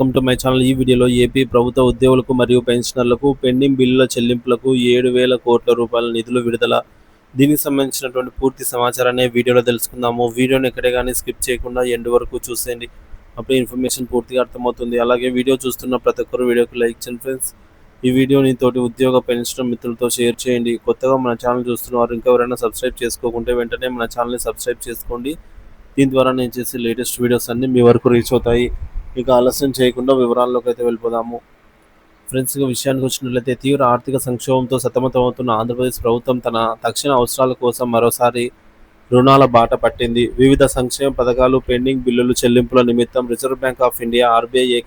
Welcome to my channel. ఈ వీడియోలో AP ప్రభుత్వ ఉద్యోగులకు మరియు పెన్షనర్లకు పెండింగ్ బిల్లుల చెల్లింపులకు ఏడు వేల కోట్ల రూపాయల నిధులు విడుదల. దీనికి సంబంధించినటువంటి పూర్తి సమాచారాన్ని వీడియోలో తెలుసుకుందాము. వీడియోని ఎక్కడే కానీ స్కిప్ చేయకుండా ఎండ్ వరకు చూసేయండి. అప్పుడు ఇన్ఫర్మేషన్ పూర్తిగా అర్థమవుతుంది. అలాగే వీడియో చూస్తున్న ప్రతి ఒక్కరు వీడియోకి లైక్ చేయండి ఫ్రెండ్స్. ఈ వీడియోని తోటి ఉద్యోగ పెన్షన్ మిత్రులతో షేర్ చేయండి. కొత్తగా మన ఛానల్ చూస్తున్న వారు ఇంకెవరైనా సబ్స్క్రైబ్ చేసుకోకుంటే వెంటనే మన ఛానల్ని సబ్స్క్రైబ్ చేసుకోండి. దీని ద్వారా నేను చేసే లేటెస్ట్ వీడియోస్ అన్నీ మీ వరకు రీచ్ అవుతాయి. ఇక ఆలస్యం చేయకుండా వివరాల్లోకి అయితే వెళ్ళిపోదాము. ఫ్రెండ్స్ విషయానికి వచ్చినట్లయితే తీవ్ర ఆర్థిక సంక్షోభంతో సతమతమవుతున్న ఆంధ్రప్రదేశ్ ప్రభుత్వం తన తక్షణ అవసరాల కోసం మరోసారి రుణాల బాట పట్టింది. వివిధ సంక్షేమ పథకాలు పెండింగ్ బిల్లులు చెల్లింపుల నిమిత్తం Reserve Bank of India RBI ఏక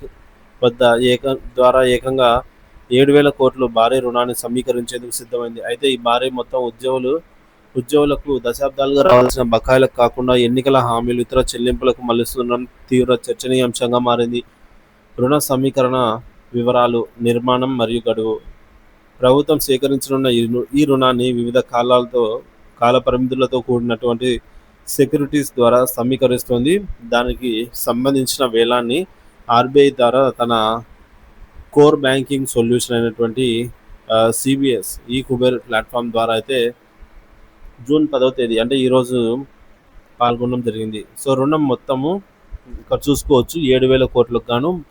వద్ద ఏక ద్వారా ఏకంగా ఏడు వేల కోట్లు భారీ రుణాన్ని సమీకరించేందుకు సిద్ధమైంది. అయితే ఈ భారీ మొత్తం ఉద్యోగులు ఉద్యోగులకు దశాబ్దాలుగా రావాల్సిన బకాయిలకు కాకుండా ఎన్నికల హామీలు ఇతర చెల్లింపులకు మళ్ళిస్తుండడం తీవ్ర చర్చనీయాంశంగా మారింది. రుణ సమీకరణ వివరాలు నిర్మాణం మరియు గడువు. ప్రభుత్వం సేకరించనున్న ఈ ఈ రుణాన్ని వివిధ కాలాలతో కాల పరిమితులతో కూడినటువంటి సెక్యూరిటీస్ ద్వారా సమీకరిస్తుంది. దానికి సంబంధించిన వేలాన్ని ఆర్బీఐ ద్వారా తన కోర్ బ్యాంకింగ్ సొల్యూషన్ అయినటువంటి సిబిఎస్ ఈ కుబేర్ ప్లాట్ఫామ్ ద్వారా అయితే జూన్ పదవ తేదీ అంటే ఈరోజు పాల్గొనడం జరిగింది. సో రుణం మొత్తము ఇక్కడ చూసుకోవచ్చు. ఏడు వేల కోట్లకు గాను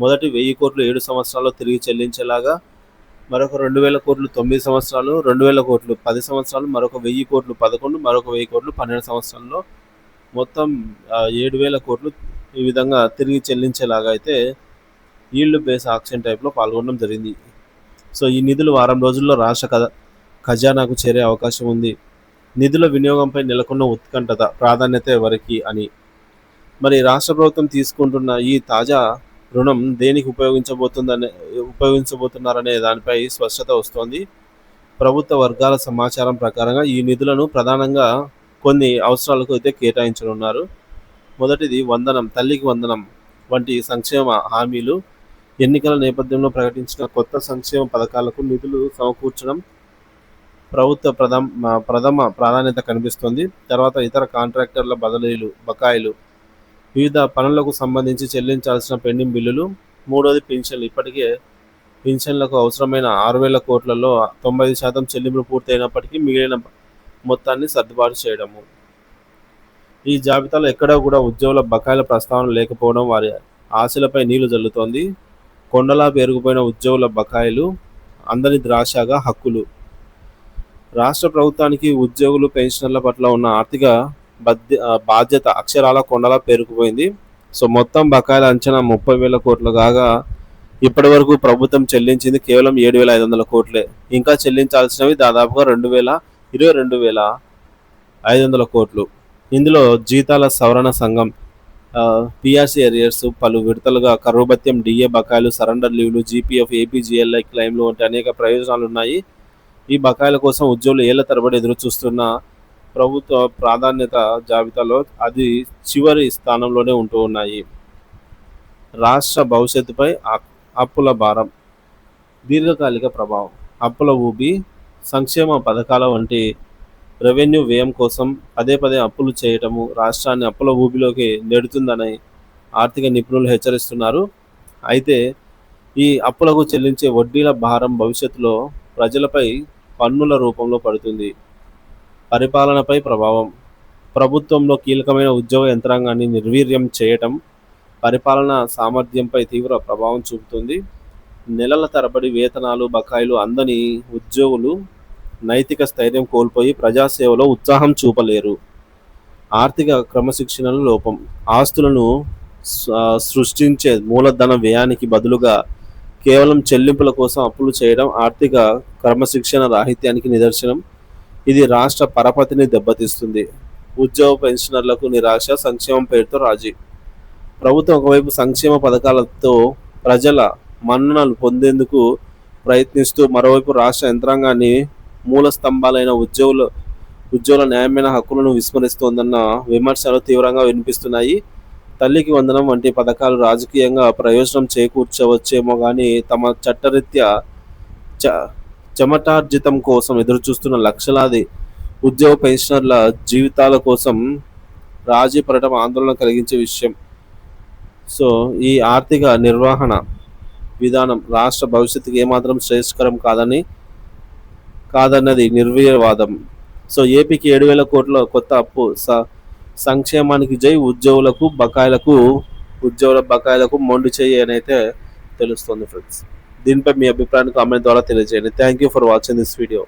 మొదటి వెయ్యి కోట్లు ఏడు సంవత్సరాలు తిరిగి చెల్లించేలాగా మరొక రెండు వేల కోట్లు తొమ్మిది సంవత్సరాలు రెండు వేల కోట్లు పది సంవత్సరాలు మరొక వెయ్యి కోట్లు పదకొండు మరొక వెయ్యి కోట్లు పన్నెండు సంవత్సరాల్లో మొత్తం ఏడు వేల కోట్లు ఈ విధంగా తిరిగి చెల్లించేలాగా అయితే ఈల్డ్ బేస్ ఆక్షన్ టైప్లో పాల్గొనడం జరిగింది. సో ఈ నిధులు వారం రోజుల్లో రాష్ట్ర ఖజ- ఖజానాకు చేరే అవకాశం ఉంది. నిధుల వినియోగంపై నెలకొన్న ఉత్కంఠత ప్రాధాన్యత ఎవరికి అని. మరి రాష్ట్ర ప్రభుత్వం తీసుకుంటున్న ఈ తాజా రుణం దేనికి ఉపయోగించబోతుందనే ఉపయోగించబోతున్నారనే దానిపై స్పష్టత వస్తోంది. ప్రభుత్వ వర్గాల సమాచారం ప్రకారంగా ఈ నిధులను ప్రధానంగా కొన్ని అవసరాలకు అయితే కేటాయించనున్నారు. మొదటిది వందనం తల్లికి వందనం వంటి సంక్షేమ హామీలు. ఎన్నికల నేపథ్యంలో ప్రకటించిన కొత్త సంక్షేమ పథకాలకు నిధులు సమకూర్చడం ప్రభుత్వ ప్రథమ ప్రథమ ప్రాధాన్యత కనిపిస్తుంది. తర్వాత ఇతర కాంట్రాక్టర్ల బదిలీలు బకాయిలు వివిధ పనులకు సంబంధించి చెల్లించాల్సిన పెండింగ్ బిల్లులు మూడోది పెన్షన్లు ఇప్పటికే పెన్షన్లకు అవసరమైన ఆరు వేల కోట్లలో తొంభై ఐదు శాతం చెల్లింపులు పూర్తయినప్పటికీ మిగిలిన మొత్తాన్ని సర్దుబాటు చేయడము. ఈ జాబితాలో ఎక్కడా కూడా ఉద్యోగుల బకాయిల ప్రస్తావన లేకపోవడం వారి ఆశలపై నీళ్ళు జల్లుతోంది. కొండలా పెరిగిపోయిన ఉద్యోగుల బకాయిలు అందరి ద్రాక్షగా హక్కులు. రాష్ట్ర ప్రభుత్వానికి ఉద్యోగులు పెన్షనర్ల పట్ల ఉన్న ఆర్థిక బద్య బాధ్యత అక్షరాల కొండలా పేరుకుపోయింది. సో మొత్తం బకాయిల అంచనా ముప్పై వేల కోట్లు కాగా ఇప్పటి వరకు ప్రభుత్వం చెల్లించింది కేవలం ఏడు వేల ఐదు వందల కోట్లే. ఇంకా చెల్లించాల్సినవి దాదాపుగా రెండు వేల ఇరవై రెండు వేల ఐదు వందల కోట్లు. ఇందులో జీతాల సవరణ సంఘం పిఆర్సీ ఏరియర్స్ పలు విడతలుగా కరువుభత్యం డిఏ బకాయిలు సరెండర్ లీవ్లు జీపీఎఫ్ ఏపీజీఎల్ఐ క్లైమ్లు వంటి అనేక ప్రయోజనాలు ఉన్నాయి ఈ బకాయిల కోసం ఉద్యోగులు ఏళ్ళ తరబడి ఎదురు చూస్తున్న ప్రభుత్వ ప్రాధాన్యత జాబితాలో అది చివరి స్థానంలోనే ఉంటూ ఉన్నాయి. రాష్ట్ర భవిష్యత్తుపై అప్- అప్పుల భారం దీర్ఘకాలిక ప్రభావం అప్పుల ఊబి సంక్షేమ పథకాల వంటి రెవెన్యూ వ్యయం కోసం పదే పదే అప్పులు చేయటము రాష్ట్రాన్ని అప్పుల ఊబిలోకి నెడుతుందని ఆర్థిక నిపుణులు హెచ్చరిస్తున్నారు. అయితే ఈ అప్పులకు చెల్లించే వడ్డీల భారం భవిష్యత్తులో ప్రజలపై పన్నుల రూపంలో పడుతుంది. పరిపాలనపై ప్రభావం. ప్రభుత్వంలో కీలకమైన ఉద్యోగ యంత్రాంగాన్ని నిర్వీర్యం చేయటం పరిపాలన సామర్థ్యంపై తీవ్ర ప్రభావం చూపుతుంది. నెలల తరబడి వేతనాలు బకాయిలు అందని ఉద్యోగులు నైతిక స్థైర్యం కోల్పోయి ప్రజాసేవలో ఉత్సాహం చూపలేరు. ఆర్థిక క్రమశిక్షణలో లోపం. ఆస్తులను సృష్టించే మూలధన వ్యయానికి బదులుగా కేవలం చెల్లింపుల కోసం అప్పులు చేయడం ఆర్థిక క్రమశిక్షణ రాహిత్యానికి నిదర్శనం. ఇది రాష్ట్ర పరపతిని దెబ్బతీస్తుంది. ఉద్యోగ పెన్షనర్లకు నిరాశ సంక్షేమం పేరుతో రాజీ. ప్రభుత్వం ఒకవైపు సంక్షేమ పథకాలతో ప్రజల మన్ననలు పొందేందుకు ప్రయత్నిస్తూ మరోవైపు రాష్ట్ర యంత్రాంగాన్ని మూల స్తంభాలైన ఉద్యోగుల ఉద్యోగుల న్యాయమైన హక్కులను విస్మరిస్తోందన్న విమర్శలు తీవ్రంగా వినిపిస్తున్నాయి. తల్లికి వందనం వంటి పథకాలు రాజకీయంగా ప్రయోజనం చేకూర్చవచ్చేమో కానీ తమ చట్టరీత్యా చ చెమటార్జితం కోసం ఎదురుచూస్తున్న లక్షలాది ఉద్యోగ పెన్షనర్ల జీవితాల కోసం రాజీ పడటం ఆందోళన కలిగించే విషయం. సో ఈ ఆర్థిక నిర్వహణ విధానం రాష్ట్ర భవిష్యత్తుకి ఏమాత్రం శ్రేయస్కరం కాదని కాదన్నది నిర్వీర్యవాదం. సో ఏపీకి ఏడు వేల కోట్ల కొత్త అప్పు స సంక్షేమానికి జై ఉద్యోగులకు బకాయిలకు ఉద్యోగుల బకాయిలకు మొండి చేయి అని అయితే తెలుస్తుంది ఫ్రెండ్స్ దీనిపై మీ అభిప్రాయాన్ని కామెంట్ ద్వారా తెలియజేయండి. Thank you for watching this video